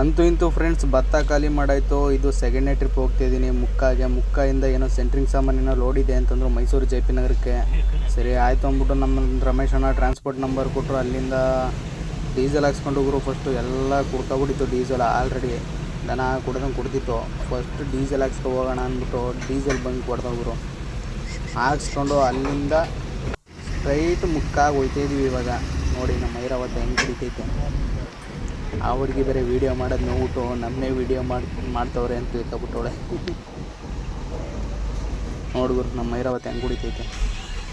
ಅಂತೂ ಇಂತೂ ಫ್ರೆಂಡ್ಸ್ ಭತ್ತ ಖಾಲಿ ಮಾಡಾಯಿತು. ಇದು ಸೆಕೆಂಡ್ನೇ ಟ್ರಿಪ್ ಹೋಗ್ತಿದ್ದೀನಿ ಮುಕ್ಕಾಗೆ, ಮುಕ್ಕಾಯಿಂದ ಏನೋ ಸೆಂಟ್ರಿಂಗ್ ಸಾಮಾನೇನೋ ಲೋಡ್ ಇದೆ ಅಂತಂದ್ರು ಮೈಸೂರು ಜೆ ಪಿ ನಗರಕ್ಕೆ. ಸರಿ, ಆಯಿತು ಅಂದ್ಬಿಟ್ಟು ನಮ್ಮ ರಮೇಶ್ ಅಣ್ಣ ಟ್ರಾನ್ಸ್ಪೋರ್ಟ್ ನಂಬರ್ ಕೊಟ್ಟರು ಅಲ್ಲಿಂದ ಡೀಸೆಲ್ ಹಾಕ್ಸ್ಕೊಂಡು ಹೋಗ್ರು ಫಸ್ಟು ಎಲ್ಲ ಕುಡ್ಕೊಬಿಟ್ಟಿತ್ತು ಡೀಸೆಲ್ ಆಲ್ರೆಡಿ ದನ ಕುಡ್ದಂಗೆ ಕುಡ್ದಿತ್ತು ಫಸ್ಟ್ ಡೀಸೆಲ್ ಹಾಕ್ಸ್ಕೊ ಹೋಗೋಣ ಅಂದ್ಬಿಟ್ಟು ಡೀಸೆಲ್ ಬಂಕ್ ಹೊಡೆದೋಗ್ರು ಹಾಕ್ಸ್ಕೊಂಡು ಅಲ್ಲಿಂದ ಸ್ಟ್ರೈಟ್ ಮುಕ್ಕಾಗಿ ಹೋಯ್ತಾಯಿದ್ದೀವಿ ಇವಾಗ. ನೋಡಿ, ನಮ್ಮ ಐರಾವತ್ತ ಹೆಂಗೆ ಕುಡಿತೈತೆ ಆ ಹುಡುಗಿ ಬೇರೆ ವೀಡಿಯೋ ಮಾಡೋದು ನೋವುಬಿಟ್ಟು ನಮ್ಮನ್ನೇ ವೀಡಿಯೋ ಮಾಡಿ, ಮಾಡ್ತವ್ರೆ ಅಂತ ತಿಳ್ಕೊಬಿಟ್ಟವಳೆ. ನೋಡ್ಗುರು ನಮ್ಮ ಐರಾವತಿ ಹಂಗೆ ಕುಡಿತೈತೆ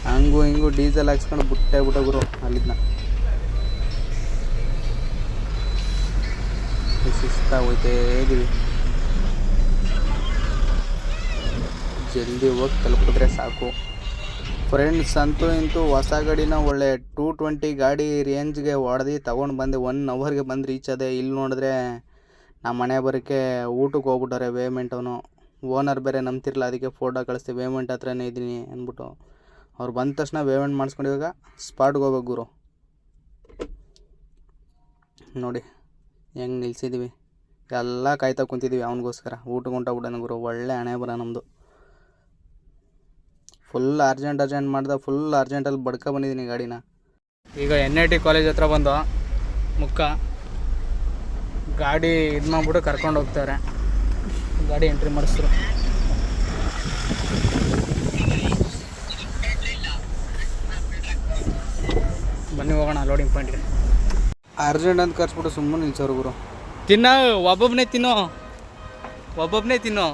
ಹಂಗೂ ಹಿಂಗೂ ಡೀಸೆಲ್ ಹಾಕ್ಸ್ಕೊಂಡು ಬಿಟ್ಟೆ ಬಿಟ್ಟೋಗ್ರು ಅಲ್ಲಿದ್ನ. ಹೋಯ್ತೇ ಇದೀವಿ ಜಲ್ದಿ ಹೋಗಿ ತಲುಪಿದ್ರೆ ಸಾಕು. ಫ್ರೆಂಡ್ಸ್ ಅಂತೂ ಇಂತೂ ಹೊಸ ಗಾಡಿನ ಒಳ್ಳೆ ಟೂ ಟ್ವೆಂಟಿ ಗಾಡಿ ರೇಂಜ್ಗೆ ಹೊಡೆದು ತೊಗೊಂಡು ಬಂದೆ. ಒನ್ ಅವರ್ಗೆ ಬಂದು ರೀಚ್ ಅದೇ. ಇಲ್ಲಿ ನೋಡಿದ್ರೆ ನಮ್ಮ ಮನೆ ಬರೋಕ್ಕೆ ಊಟಕ್ಕೆ ಹೋಗ್ಬಿಟ್ಟವ್ರೆ ಪೇಮೆಂಟ್ ಅವನು. ಓನರ್ ಬೇರೆ ನಂಬ್ತಿರಲ್ಲ ಅದಕ್ಕೆ ಫೋಟೋ ಕಳಿಸ್ತೀವಿ ವೇಮೆಂಟ್ ಹತ್ರನೇ ಇದ್ದೀನಿ ಅಂದ್ಬಿಟ್ಟು. ಅವ್ರು ಬಂದ ತಕ್ಷಣ ವೇಮೆಂಟ್ ಮಾಡಿಸ್ಕೊಂಡು ಇವಾಗ ಸ್ಪಾಟ್ಗೆ ಹೋಗ್ಬೇಕು ಗುರು. ನೋಡಿ, ಹೆಂಗೆ ನಿಲ್ಸಿದ್ದೀವಿ ಎಲ್ಲ ಕಾಯ್ತಾ ಕುಂತಿದ್ದೀವಿ ಅವನಿಗೋಸ್ಕರ. ಊಟಕ್ಕೆ ಹೊಂಟೋಗ್ಬಿಡೋಣ ಗುರು. ಒಳ್ಳೆ ಹಣೆ ಬರ ನಮ್ಮದು ಫುಲ್ ಅರ್ಜೆಂಟ್ ಅರ್ಜೆಂಟ್ ಮಾಡ್ದೆ ಫುಲ್ ಅರ್ಜೆಂಟಲ್ಲಿ ಬಡ್ಕ ಬಂದಿದ್ದೀನಿ ಗಾಡಿನ. ಈಗ ಎನ್ ಐ ಟಿ ಕಾಲೇಜ್ ಹತ್ರ ಬಂದು ಮುಕ್ಕ ಗಾಡಿ ಇದು ಮಾಡಿಬಿಟ್ಟು ಕರ್ಕೊಂಡು ಹೋಗ್ತಾರೆ. ಗಾಡಿ ಎಂಟ್ರಿ ಮಾಡಿಸ್ರು. ಬನ್ನಿ ಹೋಗೋಣ ಲೋಡಿಂಗ್ ಪಾಯಿಂಟ್ಗೆ ಅರ್ಜೆಂಟ್ ಅಂತ ಕರ್ಸ್ಬಿಟ್ಟು ಸುಮ್ಮನೆ ನಿಲ್ಸೋರು ಗುರು. ತಿನ್ನ ಒಬ್ಬೊಬ್ಬನೇ ತಿನ್ನೋ. ಒಬ್ಬೊಬ್ಬನೇ ತಿನ್ನೋ.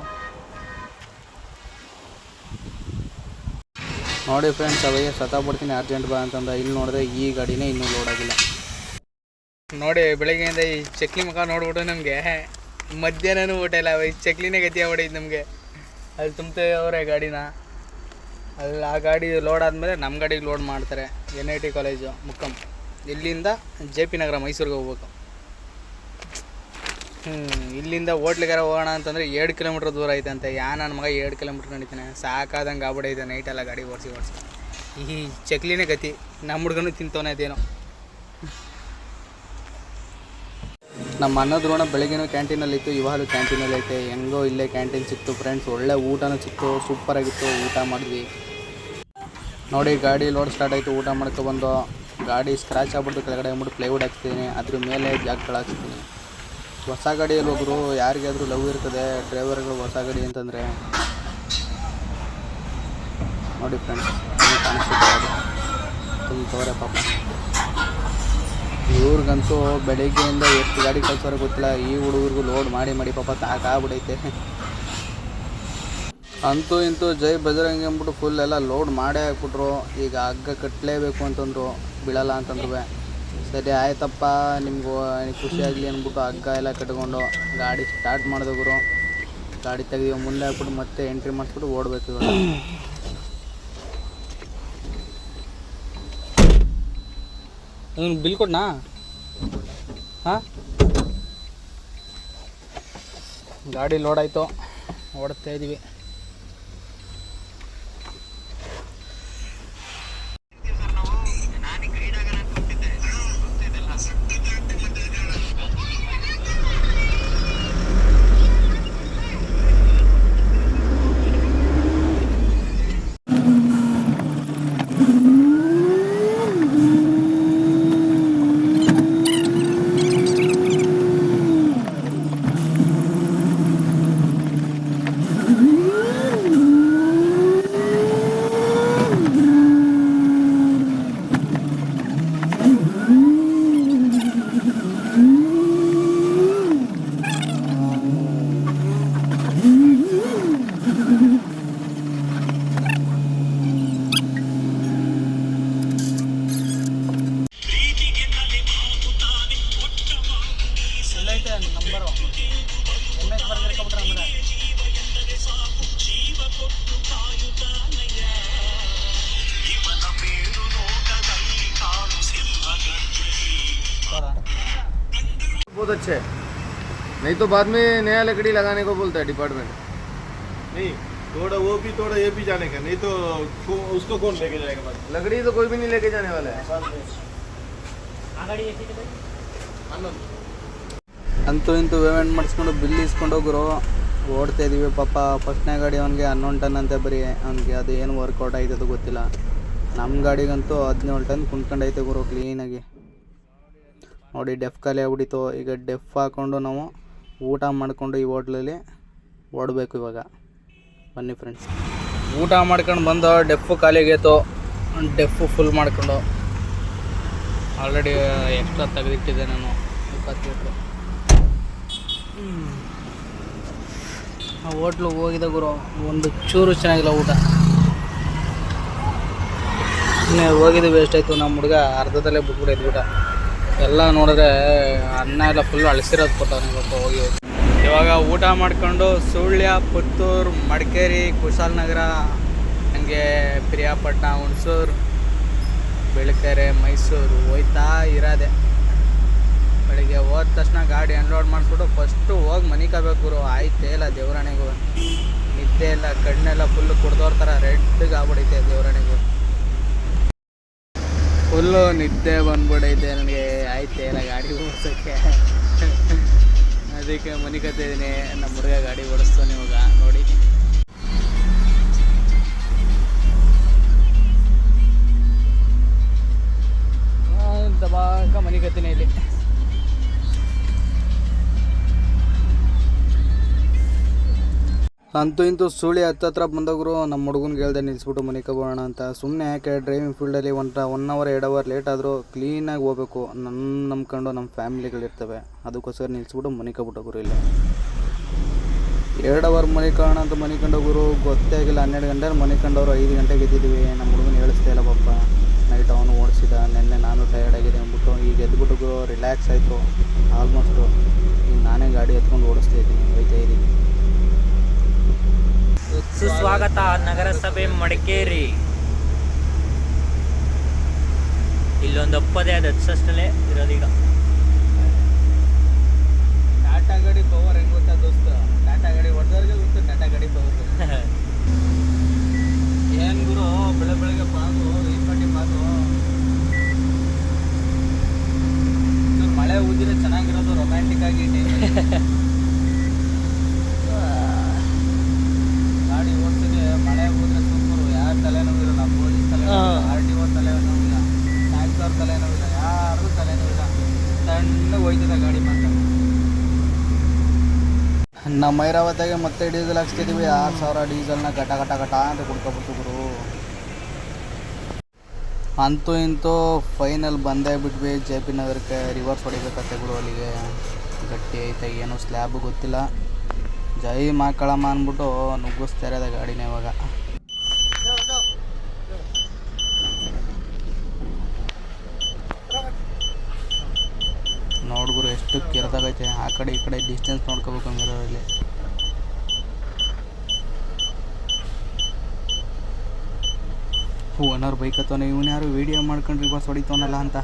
ನೋಡಿ ಫ್ರೆಂಡ್ಸ್ ಅವಯ್ಯ ಸತ್ತಾಗ್ಬಿಡ್ತೀನಿ ಅರ್ಜೆಂಟ್ ಬಾ ಅಂತಂದ. ಇಲ್ಲಿ ನೋಡಿದ್ರೆ ಈ ಗಾಡಿನೇ ಇನ್ನೂ ಲೋಡ್ ಆಗಿಲ್ಲ. ನೋಡಿ, ಬೆಳಗ್ಗೆಯಿಂದ ಈ ಚಕ್ಲಿ ಮುಖ ನೋಡ್ಬಿಟ್ಟು ನಮಗೆ ಮಧ್ಯಾಹ್ನನೂ ಊಟ ಇಲ್ಲ, ಈ ಚಕ್ಲಿನೇ ಗತಿ ಆಗ್ಬಿಡೈತೆ ನಮಗೆ. ಅಲ್ಲಿ ತುಂಬ್ತೇವೆ ಅವರೇ ಗಾಡಿನ. ಅಲ್ಲಿ ಆ ಗಾಡಿ ಲೋಡ್ ಆದಮೇಲೆ ನಮ್ಮ ಗಾಡಿಗೆ ಲೋಡ್ ಮಾಡ್ತಾರೆ N I T college Mukkam. ಇಲ್ಲಿಂದ ಜೆ ಪಿ ನಗರ ಮೈಸೂರಿಗೆ ಹೋಗ್ಬೇಕು. ಹ್ಞೂ ಇಲ್ಲಿಂದ ಹೋಟ್ಲಿಗಾರ ಹೋಗೋಣ ಅಂತಂದರೆ ಎರಡು ಕಿಲೋಮೀಟ್ರ್ ದೂರ ಐತೆ ಅಂತ. ಯಾ ನನ್ನ ಮಗ ಎರಡು ಕಿಲೋಮೀಟ್ರ್ ನಡೀತಾನೆ. ಸಾಕಾದಂಗೆ ಆಗ್ಬಿಡೈತೆ ನೈಟೆಲ್ಲ ಗಾಡಿ ಓಡಿಸಿ ಓಡಿಸಿ. ಈ ಚಕ್ಲಿನೇ ಗತಿ. ನಮ್ಮ ಹುಡ್ಗನು ತಿಂತವನೇ ಅದೇನೋ. ನಮ್ಮ ಅನ್ನದ್ರೋಣ ಬೆಳಗ್ಗೆನೂ ಕ್ಯಾಂಟೀನಲ್ಲಿ ಇತ್ತು ಇವಾಗಲೂ ಕ್ಯಾಂಟೀನಲ್ಲಿ ಐತೆ ಹೆಂಗೋ ಇಲ್ಲೇ ಕ್ಯಾಂಟೀನ್ ಸಿಕ್ತು ಫ್ರೆಂಡ್ಸ್ ಒಳ್ಳೆ ಊಟನೂ ಸಿಕ್ತು ಸೂಪರಾಗಿತ್ತು ಊಟ ಮಾಡಿದ್ವಿ. ನೋಡಿ, ಗಾಡಿ ಲೋಡ್ ಸ್ಟಾರ್ಟ್ ಆಯಿತು. ಊಟ ಮಾಡ್ಕೊಬಂದು ಗಾಡಿ ಸ್ಕ್ರ್ಯಾಚ್ ಆಗ್ಬಿಡ್ತು. ಕೆಳಗಡೆ ಅಂದ್ಬಿಟ್ಟು ಪ್ಲೈವುಡ್ ಹಾಕ್ತೀನಿ ಅದ್ರ ಮೇಲೆ ಜಾಕ್ಗಳು ಹಾಕ್ಸ್ತೀನಿ ಹೊಸ ಗಾಡಿಯಲ್ಲಿ ಒಬ್ಬರು ಯಾರಿಗಾದ್ರೂ ಲವ್ ಇರ್ತದೆ ಡ್ರೈವರ್ಗಳು ಹೊಸ ಗಾಡಿ ಅಂತಂದರೆ. ನೋಡಿ ಫ್ರೆಂಡ್ಸ್ ತುಂಬತವ್ರೆ ಪಾಪ. ಇವ್ರಿಗಂತೂ ಬೆಳಿಗ್ಗೆಯಿಂದ ಎಷ್ಟು ಗಾಡಿ ಕಳ್ಸೋರು ಗೊತ್ತಿಲ್ಲ, ಈ ಹುಡುಗರಿಗೂ ಲೋಡ್ ಮಾಡಿ ಮಾಡಿ ಪಾಪ ತಾಕಾಗ್ಬಿಡೈತೆ. ಅಂತೂ ಇಂತೂ ಜೈ ಬಜರಂಗ್ ಅಂದ್ಬಿಟ್ಟು ಫುಲ್ ಎಲ್ಲ ಲೋಡ್ ಮಾಡೇ ಹಾಕ್ಬಿಟ್ರು. ಈಗ ಹಗ್ಗ ಕಟ್ಟಲೇಬೇಕು ಅಂತಂದ್ರು, ಬೀಳಲ್ಲ ಅಂತಂದ್ರು ಸರಿ, ಆಯ್ತಪ್ಪ. ನಿಮ್ಗೆ ಖುಷಿಯಾಗಲಿ ಅಂದ್ಬಿಟ್ಟು ಹಗ್ಗ ಎಲ್ಲ ಕಟ್ಕೊಂಡು ಗಾಡಿ ಸ್ಟಾರ್ಟ್ ಮಾಡಿದ ಗುರು. ಗಾಡಿ ತೆಗೆದು ಮುಂದೆ ಹಾಕ್ಬಿಟ್ಟು ಮತ್ತೆ ಎಂಟ್ರಿ ಮಾಡಿಸ್ಬಿಟ್ಟು ಓಡಬೇಕು ಇವಾಗ. ಅದನ್ನು ಬಿಲ್ ಕೊಡ್ನಾ? ಹಾಂ? ಗಾಡಿ ಲೋಡ್ ಆಯಿತು. ಓಡುತ್ತಾ ಇದ್ದೀವಿ बहुत अच्छे नहीं तो बाद में नया लकड़ी लगाने को बोलता है डिपार्टमेंट नहीं थोड़ा वो भी थोड़ा ये भी जाने का नहीं तो को- उसको कौन लेके जाएगा बाद में? लकड़ी तो कोई भी नहीं लेके जाने वाला है ಅಂತೂ ಇಂತೂ ಪೇಮೆಂಟ್ ಮಾಡಿಸ್ಕೊಂಡು ಬಿಲ್ ಇಸ್ಕೊಂಡು ಹೋಗ್ರು ಓಡ್ತಾ ಇದೀವಿ ಪಾಪ ಫಸ್ಟ್ನೇ ಗಾಡಿ ಅವ್ನಿಗೆ ಹನ್ನೊಂದು ಟನ್ ಅಂತ ಬರೀ ಅವ್ನಿಗೆ ಅದು ಏನು ವರ್ಕೌಟ್ ಆಯ್ತದು ಗೊತ್ತಿಲ್ಲ ನಮ್ಮ ಗಾಡಿಗಂತೂ ಹದಿನೇಳು ಟನ್ ಕುಂತ್ಕೊಂಡೈತೆ ಗುರು ಕ್ಲೀನಾಗಿ ನೋಡಿ, ಡೆಫ್ ಖಾಲಿ ಆಗ್ಬಿಟ್ಟಿತ್ತು. ಈಗ ಡೆಫ್ ಹಾಕ್ಕೊಂಡು ನಾವು ಊಟ ಮಾಡಿಕೊಂಡು ಈ ಹೋಟ್ಲಲ್ಲಿ ಓಡಬೇಕು ಇವಾಗ. ಬನ್ನಿ ಫ್ರೆಂಡ್ಸ್ ಊಟ ಮಾಡ್ಕೊಂಡು ಬಂದು ಡೆಫು ಖಾಲಿಗೈತು ಡೆಫು ಫುಲ್ ಮಾಡಿಕೊಂಡು. ಆಲ್ರೆಡಿ ಎಕ್ಸ್ಟ್ರಾ ತೆಗೆದಿಟ್ಟಿದ್ದೆ ನಾನು. ಇಪ್ಪತ್ತು ಲೀಟ್ರು ಆ ಹೋಟ್ಲು ಹೋಗಿದ ಗುರು. ಒಂದು ಚೂರು ಚೆನ್ನಾಗಿಲ್ಲ ಊಟ. ಇನ್ನೇ ಹೋಗಿದ್ದು ವೇಸ್ಟ್ ಆಯಿತು. ನಮ್ಮ ಹುಡುಗ ಅರ್ಧದಲ್ಲೇ ಬಿಟ್ಬಿಡೈತೆ ಊಟ. ಎಲ್ಲ ನೋಡಿದ್ರೆ ಅನ್ನ ಎಲ್ಲ ಫುಲ್ ಅಳಿಸಿರೋದು ಕೊಟ್ಟವನು ಇವತ್ತು ಹೋಗಿ ಹೋಗಿ. ಇವಾಗ ಊಟ ಮಾಡ್ಕೊಂಡು ಸುಳ್ಯ, ಪುತ್ತೂರು, ಮಡಿಕೇರಿ ಕುಶಾಲನಗರ ಹಂಗೆ ಪ್ರಿಯಾಪಟ್ಟಣ, ಹುಣಸೂರು, ಬೆಳಕೆರೆ, ಮೈಸೂರು ಹೋಯ್ತಾ ಇರೋದೆ. ಬೆಳಿಗ್ಗೆ ಹೋದ ತಕ್ಷಣ ಗಾಡಿ ಅನ್ಲೋಡ್ ಮಾಡಿಸ್ಬಿಟ್ಟು ಫಸ್ಟು ಹೋಗಿ ಮನಿಕಬೇಕು ಗುರು. ಆಯ್ತೇ ಇಲ್ಲ ದೇವರಾಣೆಗೂ. ನಿದ್ದೆ ಇಲ್ಲ, ಕಣ್ಣೆಲ್ಲ ಫುಲ್ ಕುಡ್ದೋರ್ತಾರೆ ರೆಡ್ಗೆ ಆಗ್ಬಿಡೈತೆ ದೇವರಾಣೆಗೂ. ಫುಲ್ಲು ನಿದ್ದೆ ಬಂದ್ಬಿಡೈತೆ ನನಗೆ. ಆಯ್ತು ಎಲ್ಲ ಗಾಡಿ ಓಡಿಸೋಕ್ಕೆ ಅದಕ್ಕೆ ಮನೆ ಕತ್ತಿದ್ದೀನಿ ನಮ್ಮ ಹುಡುಗ ಗಾಡಿ ಓಡಿಸ್ತಾನೆ ಇವಾಗ. ನೋಡಿ. ದಬಾಕ ಮನಿಕತ್ತೀನಿ ಇಲ್ಲಿ. ಅಂತೂ ಇಂತೂ ಸುಳಿ ಹತ್ತತ್ರ ಬಂದವರು ನಮ್ಮ ಹುಡುಗನ್ಗೆ ಹೇಳ್ದೆ ನಿಲ್ಲಿಸ್ಬಿಟ್ಟು ಮನೆ ಕಬೋಣ ಅಂತ. ಸುಮ್ಮನೆ ಯಾಕೆ ಡ್ರೈವಿಂಗ್ ಫೀಲ್ಡಲ್ಲಿ ಒಂಥರ ಒನ್ ಅವರ್ ಎರಡು ಅವರ್ ಲೇಟ್ ಆದರೂ ಕ್ಲೀನಾಗಿ ಹೋಗ್ಬೇಕು. ನನ್ನ ನಂಬ್ಕೊಂಡು ನಮ್ಮ ಫ್ಯಾಮಿಲಿಗಳಿರ್ತವೆ ಅದಕ್ಕೋಸ್ಕರ ನಿಲ್ಲಿಸ್ಬಿಟ್ಟು ಮನೆ ಕಬಿಟ್ಟೋಗ್ರು ಇಲ್ಲ. ಎರಡು ಅವರ್ ಮನೆ ಕಾಣ ಅಂತ ಮನೆ ಕಂಡೋಗ್ರು ಗೊತ್ತೇ ಆಗಿಲ್ಲ. ಹನ್ನೆರಡು ಗಂಟೆ ಮನೆ ಕಂಡವ್ರು ಐದು ಗಂಟೆಗೆ ಎದ್ದಿದ್ದೀವಿ. ನಮ್ಮ ಹುಡುಗನ ಹೇಳಿಸ್ತಾ ಇಲ್ಲ ಪಪ್ಪ ನೈಟ್ ಅವನು ಓಡಿಸಿದ, ನಿನ್ನೆ ನಾನು ಟಯರ್ಡ್ ಆಗಿದೆ ಅಂದ್ಬಿಟ್ಟು ಈಗ ಎದ್ಬಿಟ್ಟು ರಿಲ್ಯಾಕ್ಸ್ ಆಯಿತು. ಆಲ್ಮೋಸ್ಟು ಈಗ ನಾನೇ ಗಾಡಿ ಎತ್ಕೊಂಡು ಓಡಿಸ್ತಾ ಇದ್ದೀನಿ, ಹೋಯ್ತಾ ಇದ್ದೀನಿ. ಸುಸ್ವಾಗತ ನಗರಸಭೆ ಮಡಿಕೇರಿ. ಇಲ್ಲೊಂದು ಒಪ್ಪದೇ ಅದು ಹಚ್ಚಷ್ಟಲ್ಲೇ ಇರೋದೀಗ ಟಾಟಾ ಗಾಡಿ ಪವರ್ ಹೆಂಗ್ ಗೊತ್ತಾ ದೋಸ್ತ? ಟಾಟಾ ಗಾಡಿ ಹೊಡೆದವ್ರಿಗೆ ಗೊತ್ತು ಟಾಟಾ ಗಾಡಿ ಪವರ್. ಏನ್ ಗುರು ಬೆಳೆ ಬೆಳಗ್ಗೆ ಬಾಗು ಹೋಯ್ತದೆ ಗಾಡಿ ಮಾತ್ರ. ನಮ್ಮ ಐರಾವತ್ತಾಗೆ ಮತ್ತೆ ಡೀಸೆಲ್ ಹಾಕ್ಸ್ತಿದ್ದೀವಿ ಆರು ಸಾವಿರ ಡೀಸೆಲ್ನ ಘಟ ಘಟ ಘಟ ಅಂತ ಕುಡ್ಕೊಬಿಟ್ಟು ಗುರು. ಅಂತೂ ಇಂತೂ ಫೈನಲ್ ಬಂದೇ ಬಿಟ್ವಿ. ಜೆ ಪಿ ನಗರಕ್ಕೆ ರಿವರ್ಸ್ ಹೊಡಿಬೇಕತ್ತೆ ಗುರು ಅಲ್ಲಿಗೆ. ಗಟ್ಟಿ ಐತೆ, ಏನು ಸ್ಲ್ಯಾಬ್ ಗೊತ್ತಿಲ್ಲ. ಜೈ ಮಾಕಳಮ್ಮ ಅಂದ್ಬಿಟ್ಟು ನುಗ್ಗಿಸ್ತಾ ಇರೋದ ಗಾಡಿನ ಇವಾಗ ನೋಡ್ಗುರು ಎಷ್ಟು ಕೆರೆದಾಗೈತೆ ಆ ಕಡೆ ಈ ಕಡೆ ಡಿಸ್ಟೆನ್ಸ್ ನೋಡ್ಕೋಬೇಕು ಮಿರರಲ್ಲಿ ಓನರ್ ಬೈಕ್ ಹತ್ತೋನ ಇವನು ಯಾರು ವಿಡಿಯೋ ಮಾಡ್ಕೊಂಡು ರಿವರ್ಸ್ ಹೊಡಿತವನಲ್ಲ ಅಂತ.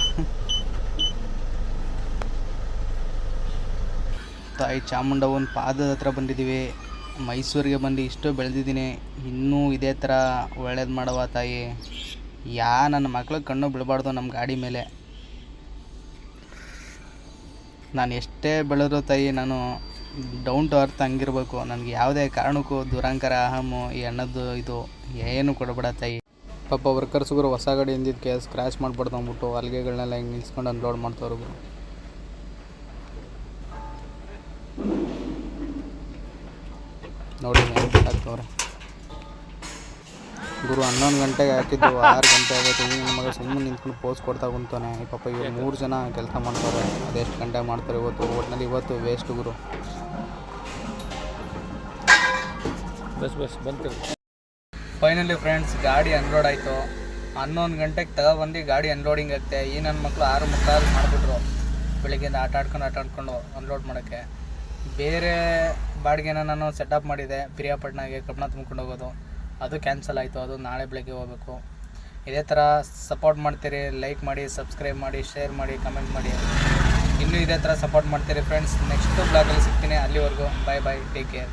ತಾಯಿ ಚಾಮುಂಡವನ ಪಾದದ ಹತ್ರ ಬಂದಿದ್ದೀವಿ ಮೈಸೂರಿಗೆ ಬಂದು ಇಷ್ಟು ಬೆಳೆದಿದ್ದೀನಿ. ಇನ್ನೂ ಇದೇ ಥರ ಒಳ್ಳೇದು ಮಾಡವ ತಾಯಿ. ಯಾ, ನನ್ನ ಮಕ್ಳಿಗೆ ಕಣ್ಣು ಬಿಡಬಾರ್ದು ನಮ್ಮ ಗಾಡಿ ಮೇಲೆ. ನಾನು ಎಷ್ಟೇ ಬೆಳೆದ್ರು ತಾಯಿ ನಾನು ಡೌನ್ ಟು ಅರ್ತ್ ಹಂಗಿರ್ಬೇಕು. ನನಗೆ ಯಾವುದೇ ಕಾರಣಕ್ಕೂ ದುರಂಕಾರ ಅಹಮು ಈ ಅಣ್ಣದ್ದು ಇದು ಏನು ಕೊಡಬೇಡ ತಾಯಿ. ಪಾಪ ವರ್ಕರ್ಸ್ಗಳು ಹೊಸ ಗಾಡಿ ಹಿಂದಿದ್ದಕ್ಕೆ ಸ್ಕ್ರ್ಯಾಚ್ ಮಾಡ್ಬಾರ್ದು ಅಂದ್ಬಿಟ್ಟು ಅಲ್ಲಿಗೆಗಳನ್ನೆಲ್ಲ ಹಿಂಗೆ ನಿಲ್ಸ್ಕೊಂಡು ಅನ್ಲೋಡ್ ಮಾಡ್ತಾವ್ರು ನೋಡಿ ಹಾಕ್ತವ್ರೆ ಗುರು ಹನ್ನೊಂದು ಗಂಟೆಗೆ ಹಾಕಿದ್ದು ಆರು ಗಂಟೆ ಆಗೈತೆ ಈಗ ನಮ್ಮ ಮಗ ಸುಮ್ಮನೆ ನಿಂತ್ಕೊಂಡು ಪೋಸ್ ಕೊಡ್ತಾ ಕುಂತಾನೆ ಈ ಪಾಪ ಇವ್ರು ಮೂರು ಜನ ಕೆಲಸ ಮಾಡ್ತಾರೆ. ಅದೆಷ್ಟು ಗಂಟೆ ಮಾಡ್ತಾರೆ ಇವತ್ತು? ಒಟ್ಟಿನಲ್ಲಿ ಇವತ್ತು ವೇಸ್ಟ್ ಗುರು. ಬಸ್ ಬಸ್ ಬಂತು. ಫೈನಲಿ ಫ್ರೆಂಡ್ಸ್ ಗಾಡಿ ಅನ್ಲೋಡ್ ಆಯಿತು. ಹನ್ನೊಂದು ಗಂಟೆಗೆ ತಗೊಬಂದು ಗಾಡಿ ಅನ್ಲೋಡಿಂಗ್ ಆಗುತ್ತೆ. ಈ ನನ್ನ ಮಕ್ಕಳು ಆರು ಮುಕ್ಕಾಲು ಮಾಡಿಬಿಟ್ರು. ಬೆಳಿಗ್ಗೆಯಿಂದ ಆಟ ಆಡ್ಕೊಂಡು ಆಟ ಆಡ್ಕೊಂಡು ಅನ್ಲೋಡ್ ಮಾಡೋಕ್ಕೆ. ಬೇರೆ ಬಾಡಿಗೆನ ನಾನು ಸೆಟಪ್ ಮಾಡಿದೆ. ಪಿರಿಯಾಪಟ್ಟಣಗೆ ಕಬ್ಬಣ ತುಂಬ್ಕೊಂಡು ಹೋಗೋದು. ಅದು ಕ್ಯಾನ್ಸಲ್ ಆಯಿತು, ಅದು ನಾಳೆ ಬೆಳಗ್ಗೆ ಹೋಗಬೇಕು. ಇದೇ ಥರ ಸಪೋರ್ಟ್ ಮಾಡ್ತೀರಿ, ಲೈಕ್ ಮಾಡಿ, ಸಬ್ಸ್ಕ್ರೈಬ್ ಮಾಡಿ, ಶೇರ್ ಮಾಡಿ, ಕಮೆಂಟ್ ಮಾಡಿ. ಇನ್ನೂ ಇದೇ ಥರ ಸಪೋರ್ಟ್ ಮಾಡ್ತೀರಿ ಫ್ರೆಂಡ್ಸ್ ನೆಕ್ಸ್ಟ್ ಬ್ಲಾಗಲ್ಲಿ ಸಿಗ್ತೀನಿ. ಅಲ್ಲಿವರೆಗೂ ಬಾಯ್ ಬಾಯ್ ಟೇಕ್ ಕೇರ್